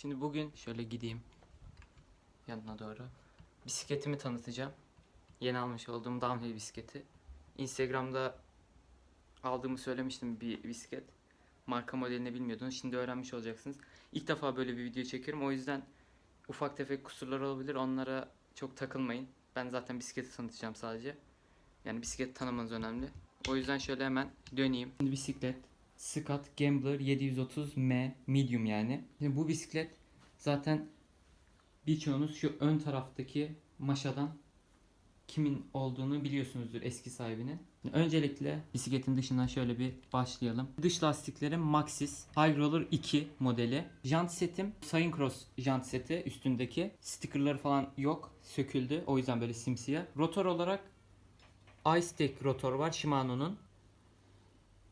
Şimdi bugün şöyle gideyim yanına doğru. Bisikletimi tanıtacağım. Yeni almış olduğum downhill bisikleti. Instagram'da aldığımı söylemiştim bir bisiklet. Marka modelini bilmiyordunuz. Şimdi öğrenmiş olacaksınız. İlk defa böyle bir video çekiyorum. O yüzden ufak tefek kusurlar olabilir. Onlara çok takılmayın. Ben zaten bisikleti tanıtacağım sadece. Yani bisiklet tanımanız önemli. O yüzden şöyle hemen döneyim. Şimdi bisiklet Scott Gambler 730M medium yani. Şimdi bu bisiklet zaten birçoğunuz şu ön taraftaki maşadan kimin olduğunu biliyorsunuzdur eski sahibinin. Öncelikle bisikletin dışından şöyle bir başlayalım. Dış lastiklerim Maxxis High Roller 2 modeli. Jant setim Sayın Cross jant seti üstündeki. Stickerları falan yok. Söküldü. O yüzden böyle simsiyah. Rotor olarak iStack rotor var Shimano'nun.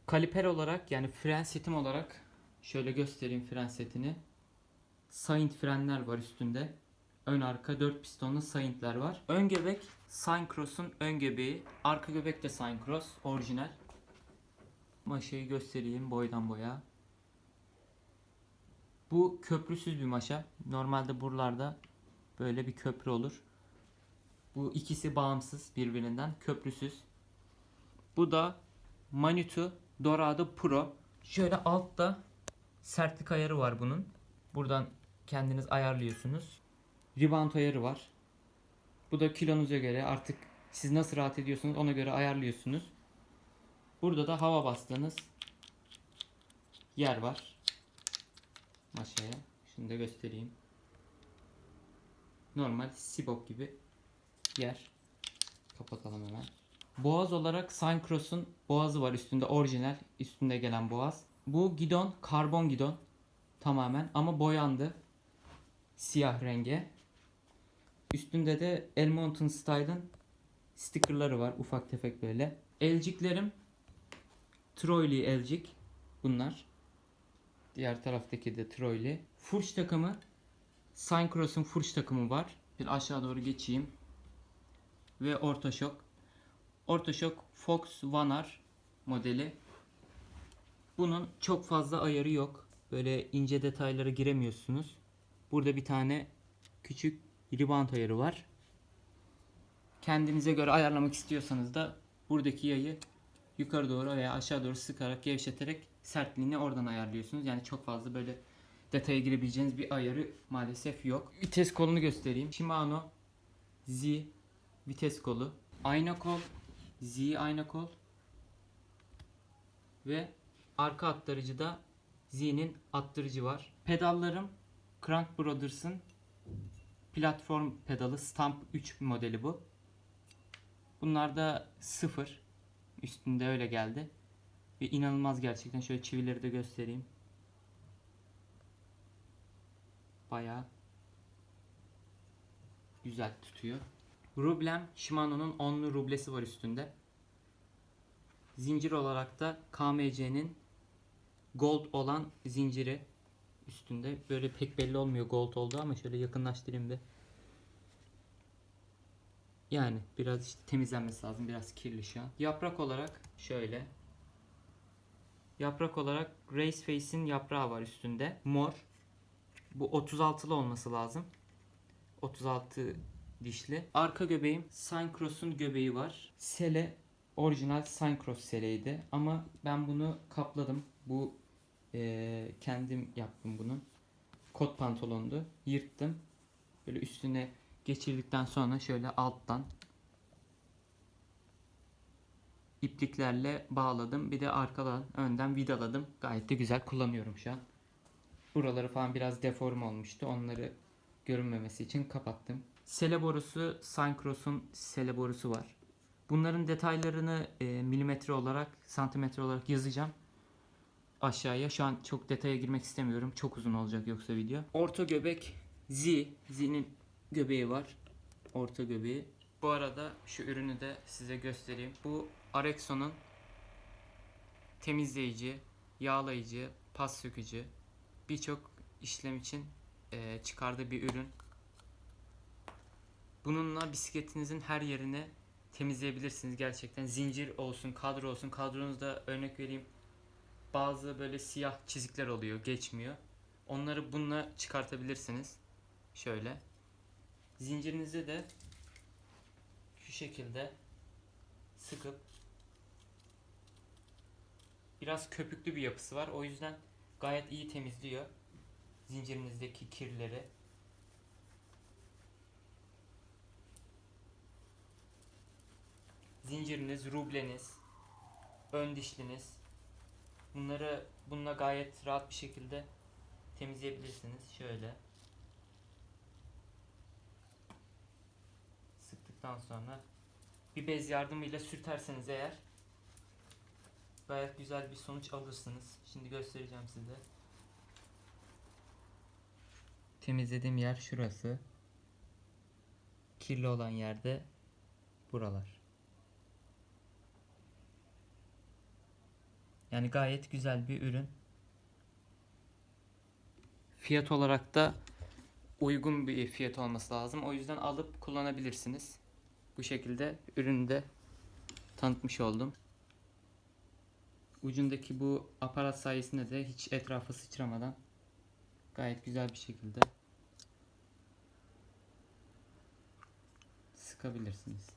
Kaliper olarak yani fren setim olarak şöyle göstereyim fren setini. Saint frenler var üstünde. Ön arka 4 pistonlu Saint'ler var. Ön göbek Syncross'un ön göbeği. Arka göbek de Syncross orijinal. Maşayı göstereyim boydan boya. Bu köprüsüz bir maşa. Normalde buralarda böyle bir köprü olur. Bu ikisi bağımsız birbirinden köprüsüz. Bu da Manitou Dorado Pro. Şöyle altta sertlik ayarı var bunun. Buradan kendiniz ayarlıyorsunuz. Rebound ayarı var. Bu da kilonuza göre artık siz nasıl rahat ediyorsunuz ona göre ayarlıyorsunuz. Burada da hava bastığınız yer var. Maşaya. Şunu da göstereyim. Normal sibop gibi yer. Kapatalım hemen. Boğaz olarak Syncross'un boğazı var üstünde orijinal üstünde gelen boğaz. Bu gidon karbon gidon tamamen ama boyandı siyah renge. Üstünde de El Mountain Style'ın stickerları var ufak tefek böyle. Elciklerim Troyli elcik bunlar. Diğer taraftaki de Troyli. Furç takımı Syncross'un furç takımı var. Bir aşağı doğru geçeyim. Ve Ortoşok. Ortoşok Fox Vanar modeli. Bunun çok fazla ayarı yok. Böyle ince detaylara giremiyorsunuz. Burada bir tane küçük rebound ayarı var. Kendinize göre ayarlamak istiyorsanız da buradaki yayı yukarı doğru veya aşağı doğru sıkarak gevşeterek sertliğini oradan ayarlıyorsunuz. Yani çok fazla böyle detaya girebileceğiniz bir ayarı maalesef yok. Vites kolunu göstereyim. Shimano Z vites kolu. Ayna kol Z ayna kol ve arka aktarıcıda Z'nin attırıcı var. Pedallarım Crank Brothers'ın platform pedalı Stamp 3 modeli bu. Bunlar da sıfır. Üstünde öyle geldi. Ve inanılmaz gerçekten. Şöyle çivileri de göstereyim. Bayağı güzel tutuyor. Rublem Shimano'nun 10'lu rublesi var üstünde. Zincir olarak da KMC'nin gold olan zinciri üstünde. Böyle pek belli olmuyor gold olduğu ama şöyle yakınlaştırayım bir. Yani biraz işte temizlenmesi lazım. Biraz kirli şu an. Yaprak olarak şöyle. Yaprak olarak Race Face'in yaprağı var üstünde. Mor. Bu 36'lı olması lazım. 36 dişli. Arka göbeğim Syncross'un göbeği var. Sele orijinal Syncross seleydi ama ben bunu kapladım. Bu eee, kendim yaptım bunu. Kot pantolondu. Yırttım. Böyle üstüne geçirdikten sonra şöyle alttan ipliklerle bağladım. Bir de arkadan önden vidaladım. Gayet de güzel kullanıyorum şu an. Buraları falan biraz deform olmuştu. Onları görünmemesi için kapattım. Sele borusu Syncross'un sele borusu var. Bunların detaylarını e, milimetre olarak, santimetre olarak yazacağım aşağıya. Şu an çok detaya girmek istemiyorum. Çok uzun olacak yoksa video. Orta göbek Z. Z'nin göbeği var. Orta göbeği. Bu arada şu ürünü de size göstereyim. Bu Arexo'nun temizleyici, yağlayıcı, pas sökücü birçok işlem için e, çıkardığı bir ürün. Bununla bisikletinizin her yerini temizleyebilirsiniz gerçekten. Zincir olsun, kadro olsun. Kadronuzda örnek vereyim bazı böyle siyah çizikler oluyor, geçmiyor. Onları bununla çıkartabilirsiniz. Şöyle. Zincirinizi de şu şekilde sıkıp biraz köpüklü bir yapısı var. O yüzden gayet iyi temizliyor zincirinizdeki kirleri. Zinciriniz, rubleniz, ön dişliniz bunları bununla gayet rahat bir şekilde temizleyebilirsiniz. Şöyle sıktıktan sonra bir bez yardımıyla sürterseniz eğer gayet güzel bir sonuç alırsınız. Şimdi göstereceğim size. Temizlediğim yer şurası. Kirli olan yerde buralar. Yani gayet güzel bir ürün. Fiyat olarak da uygun bir fiyat olması lazım. O yüzden alıp kullanabilirsiniz. Bu şekilde ürünü de tanıtmış oldum. Ucundaki bu aparat sayesinde de hiç etrafa sıçramadan gayet güzel bir şekilde sıkabilirsiniz.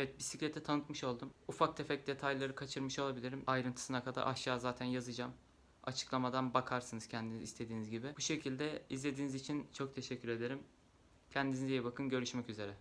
Evet bisiklete tanıtmış oldum. Ufak tefek detayları kaçırmış olabilirim. Ayrıntısına kadar aşağı zaten yazacağım. Açıklamadan bakarsınız kendiniz istediğiniz gibi. Bu şekilde izlediğiniz için çok teşekkür ederim. Kendinize iyi bakın. Görüşmek üzere.